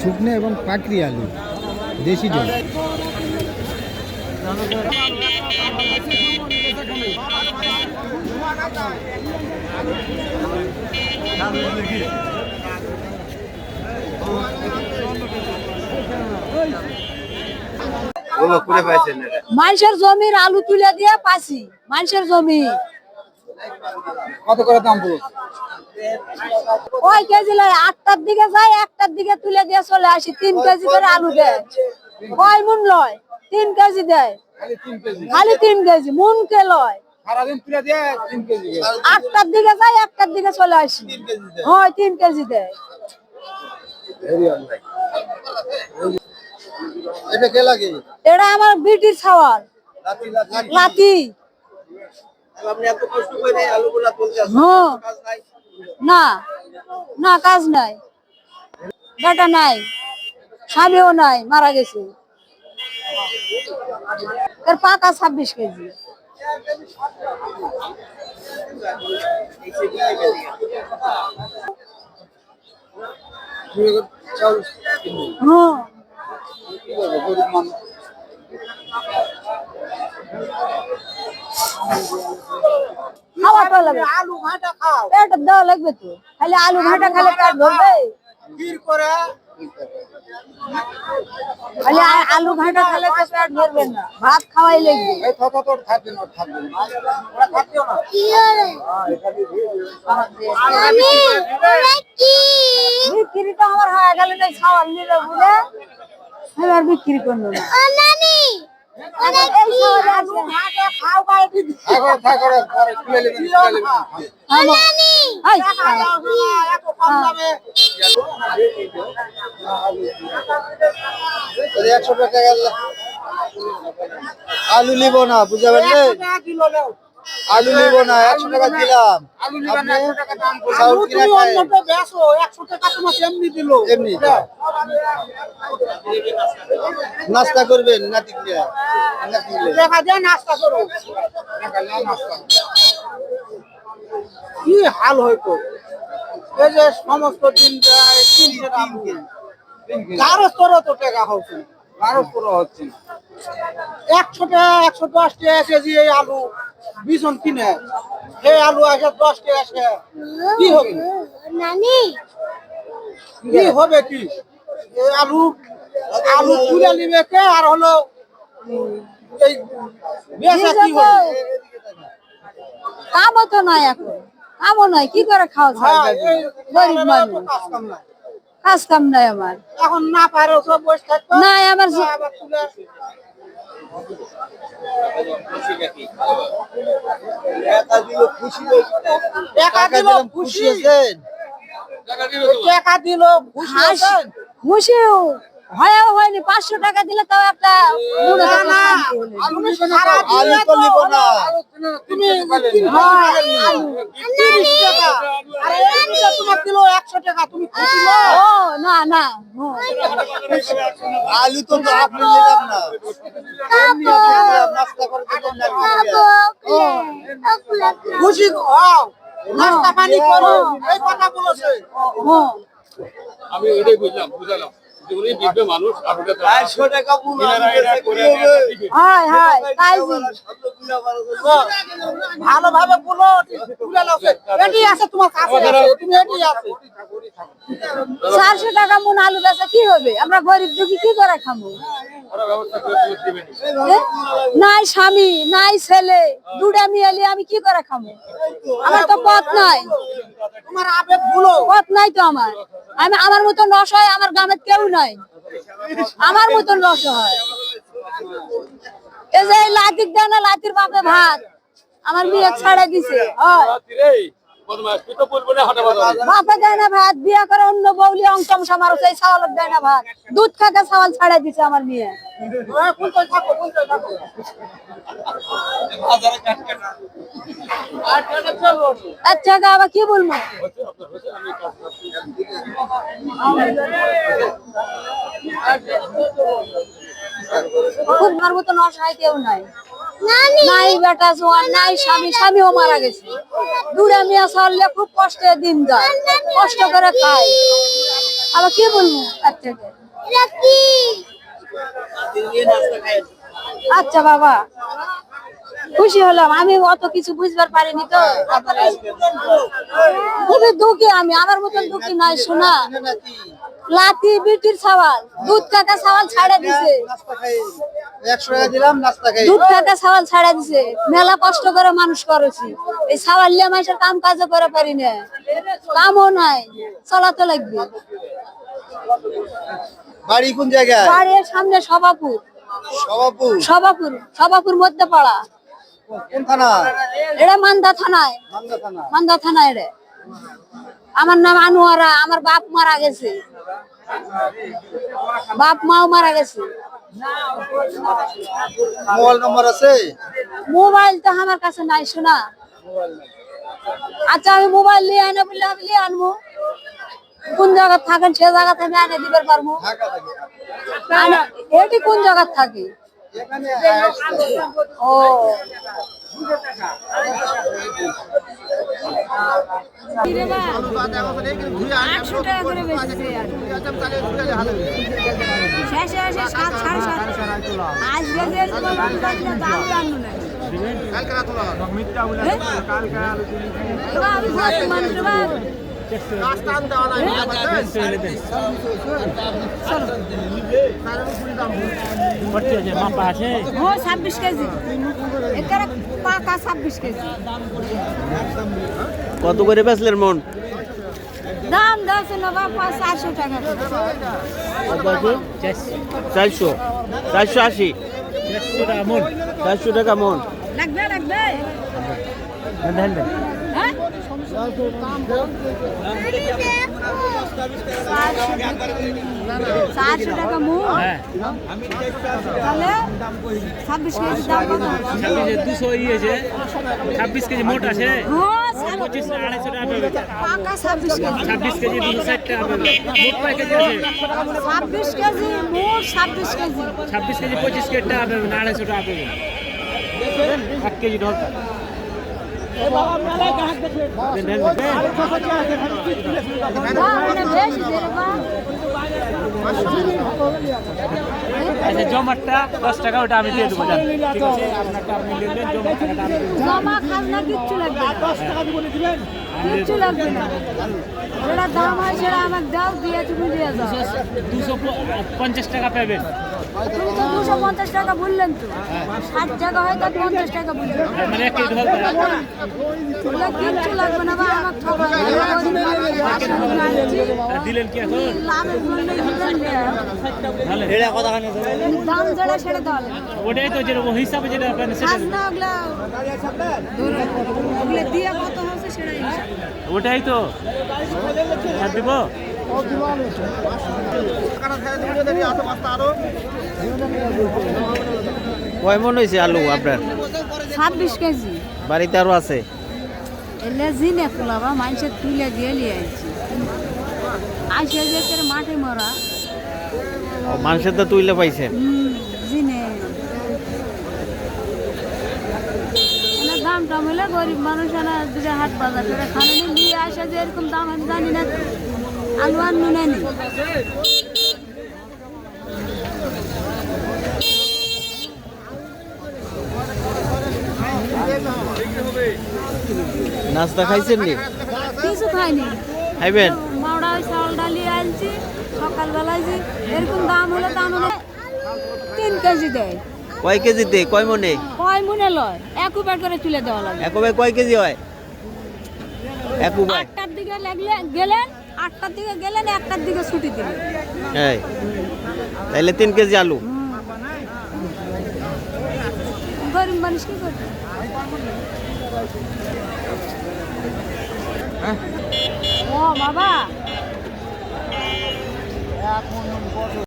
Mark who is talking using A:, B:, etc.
A: শুকনো এবং পাকড়ি আলু দেশি জল।
B: বলো করে পাইছেন এটা
C: মানুষের জমির আলু তুলে দিয়ে পাসি মানুষের জমি।
A: কত করে দাম পড়ো
C: ওই কেজি লাই আটটার দিকে যাই একটার দিকে তুলে দিয়ে চলে আসি। তিন কেজি করে আলু দেয়। কয় মুন লয়? তিন কেজি দেয়। খালি তিন কেজি। মুন কে লয়? আটটার দিকে যাই একটার দিকে চলে আসি। হয় তিন কেজি দেয়।
A: এটা
C: এটা আমার বিটির ছাওয়াল লাতি
B: আপনি এত কষ্ট করে আলুগুলা তুলতে
C: হ্যাঁ।
B: কাজ নাই?
C: না। না কাজ নাই। বেটা নাই। স্বামীও নাই মারা গেছে। এর পাকা ছাব্বিশ কেজি। হ্যাঁ। খাওয়াটা লাগবে
B: আলু ঘাটা খাও।
C: পেট দেওয়া লাগবে তো। খালি আলু ঘাটা খেলে পেট ধরবে
B: বীর করে।
C: খালি আলু ঘাটা খেলে তো পেট ধরবে না। ভাত খাওয়াই লাগবে।
A: এই থত তোর থাকবে না থাকবে না।
B: ওরা না।
C: বিক্রি তো আমার হয়ে গেল না খাওয়ার নিলে বলে। এবার বিক্রি করল না। এখন
A: টাকা আলু নিব না বুঝতে পারলে? আলু নিব না একশো টাকা দিলাম
B: আলু নিবেন না, একশো টাকা দাম। আলু তুমি
A: খায়।
B: অন্যটা বেচো, একশো টাকা এমনি দিলো।
A: এমনি নাস্তা করবেন নাতি নাতি
B: দেখা যায় নাস্তা করো। কি হাল হইতো এই যে সমস্ত দিন যায়, তিনটে দাম কারও স্তরও তো টাকা হচ্ছে না। কারও স্তরও হচ্ছে একশো টাকা একশো দশ টাকা কেজি এই আলু বিছন কিনে। এই আলু আসে দশ টাকা আসে। কি হবে? কি হবে কি? আলু আলু তুলে নিবে কে? আর হলো এই বেচা কি হবে?
C: কামও তো নাই এখন। কামও নাই কি করে খাওয়া
B: হ্যাঁ,
C: যায় গরিব মানুষ।
B: কাজ কাম নাই।
C: আমার।
B: এখন না পারে সব বসে থাকতো।
C: নাই আমার
B: টাকা দিল খুশি
A: আছেন?
B: টাকা দিল খুশি আছেন?
C: খুশি হয়েও হয়নি পাঁচশো টাকা দিলে তাও একটা
A: আলু
B: দিনে
A: তো না।
B: তুমি
C: আলু।
B: তিরিশ টাকা আর এমনিতে তোমার দিল একশো টাকা তুমি
C: ও না না
A: আলু তো তো আপনি নিলাম না। এমনি আপনি নিলাম, নাস্তা করে দিলেন না
B: খুশি হও। নাস্তা পানি করো। এই কথা বলেছে।
D: আমি ওটাই বুঝলাম বুঝালাম। উনি মানুষ
A: টাকা?
C: হয় হয় তাই
B: ভালোভাবে বলো এটি আছে তোমার কাছে তুমি এটি আছে।
C: চারশো টাকা মন আলু বেচা কি হবে? আমরা গরিব দুঃখী কি করে খাব? নাই স্বামী নাই ছেলে দুটা মিয়ালি আমি কি করে খাব আমার তো পথ নাই।
B: তোমার আবেগ ভুলো।
C: পথ নাই তো আমার। আমি আমার মতো রস হয়, আমার গ্রামের কেউ নাই। আমার মতন রস হয়। এই যে লাতির দেয় না লাতির বাপে ভাত। আমার মেয়ে ছাড়া দিছে। হয়।
D: তো
C: বাপে দেয় না ভাত বিয়া করে অন্য সেই দেয় না ভাত। দুধ খাতে চাওয়াল ছাড়া দিছে আমার মেয়ে।
B: হ্যাঁ,
C: আচ্ছা আবার কি বলব? খুব আমার মতো নশায় কেউ নাই। নাই বেটা জোয়ান নাই স্বামী স্বামীও মারা গেছে। দূরে মিয়া চললে খুব কষ্টে দিন যায়। কষ্ট করে খাই আবার কি বলব তার থেকে আচ্ছা বাবা। খুশি হলাম। আমি অত কিছু বুঝবার পারিনি তো। খুবই দুঃখী আমি। আমার মতন দুঃখী নাই শোনা। লাতি বিটির সাওয়াল। দুধ কাকা সাওয়াল ছাড়া দিছে।
A: একশো টাকা দিলাম নাস্তা খাই।
C: দুধ কাকা সাওয়াল ছাড়া দিছে। মেলা কষ্ট করে মানুষ করেছি। এই সাওয়াল লিয়ে মানুষের কাম কাজও করে পারি না। কামও নাই চলা তো লাগবে।
A: বাড়ি কোন জায়গায়?
C: বাড়ির সামনে সভাপুর।
A: সভাপুর?
C: সভাপুর সভাপুর মধ্যে পাড়া
A: কোন থানা?
C: এটা মান্দা থানায়।
A: মান্দা থানা।
C: মান্দা থানায় এটা। আমার নাম আনোয়ারা আমার বাপ মারা গেছে। বাপ মাও মারা গেছে।
A: মোবাইল নম্বর আছে?
C: মোবাইল তো আমার কাছে নাই শোনা। আচ্ছা আমি মোবাইল নিয়ে আনে বললে আমি নিয়ে আনব। কোন জায়গা থাকেন সে জায়গা থেকে আনে দিবার পারব। এটি কোন জায়গা থাকি? ও আটশো টাকা করে বেচছে শেষে এসে সাত সাড়ে সাত আজকে যে দাম জানব না আমি ভাবছি মানুষ এবার ও ছাব্বিশ কেজি। পাকা ছাব্বিশ কেজি।
E: কত করে বেচলেন মন?
C: দাম দশ নবা পাঁচ চারশো টাকা।
E: চারশো। চারশো আশি। চারশো টাকা মন।
C: লাগবে লাগবে। হ্যাঁ? চারশো টাকা মুখ ছাব্বিশ কেজি দাম কত
F: দুশো ইয়েছে ছাব্বিশ কেজি মোট আছে
C: ছাব্বিশ-
F: পঁচিশ আড়াইশো টাকা
C: ছাব্বিশ কেজি
F: ছাব্বিশ দুশো ষাট কেজি আছে
C: ছাব্বিশ কেজি ছাব্বিশ কেজি
F: ছাব্বিশ পঁচিশ কেজি টাকা আড়াইশো টাকা এক কেজি ঢলটা
C: দাম মানে বেশি দে রে বা।
F: আচ্ছা জমাটটা দশ টাকা ওটা আমি দিয়ে দেবো ঠিক আছে আপনারটা আপনি।
C: জমা খাজনা কিচ্ছু লাগবে না। কিচ্ছু লাগবে না। যেটা দাম হয় সেটা আমাকে দাও দিয়ে তুমি দিয়ে যাও।
F: দুশো পঞ্চাশ টাকা পাবেন
C: তুমি তো দুশো পঞ্চাশ টাকা বললেন তো। ষাট টাকা হয় তার পঞ্চাশ টাকা বললেন।
F: মানে
C: কিচ্ছু লাগবে না বা
F: দিলেন কি এখন?
C: দাম যেটা সেটা দেওয়া
F: ওটাই তো যেটা হিসাবে যেটা আপনার সেটা।
C: দিয়ে কত হচ্ছে সেটাই।
F: ওটাই তো। আর দিব?
E: কয় মন হয়েছে আলু আপনার?
C: ছাব্বিশ কেজি।
E: বাড়িতে আরও আছে?
C: এলে জিনে ফুলাবা মানুষের তুলে দিয়ে লিয়ে আইছি। আইসে যে মাঠে মরা।
E: মানুষের তো তুইলে পাইছেন?
C: দাম হলে গরিব মানুষ এনে দুটো হাট বাজার করে খানে নিয়ে আসে যে এরকম দাম আমি জানি না। আলু আর নুনে নি।
E: নাস্তা খাইছেন নি?
C: কিছু খাইনি।
E: খাইবেন?
C: মাওড়া ওই চাউল ডালি আনছি সকালবেলায় যে এরকম দাম হলে দাম হলে তিন কেজি দেয়।
E: কয় কেজিতে? কয় মনে?
C: কয় মনে লয়? এক উপার করে তুলে দেওয়া লাগে।
E: একবার কয় কেজি হয়? এক উপায়
C: আটটার দিকে লাগলে গেলেন আটটার দিকে গেলেন একটার দিকে ছুটি দিলেন।
E: এই তাইলে তিন কেজি আলু।
C: গরিব মানুষ কি করবে? ও বাবা।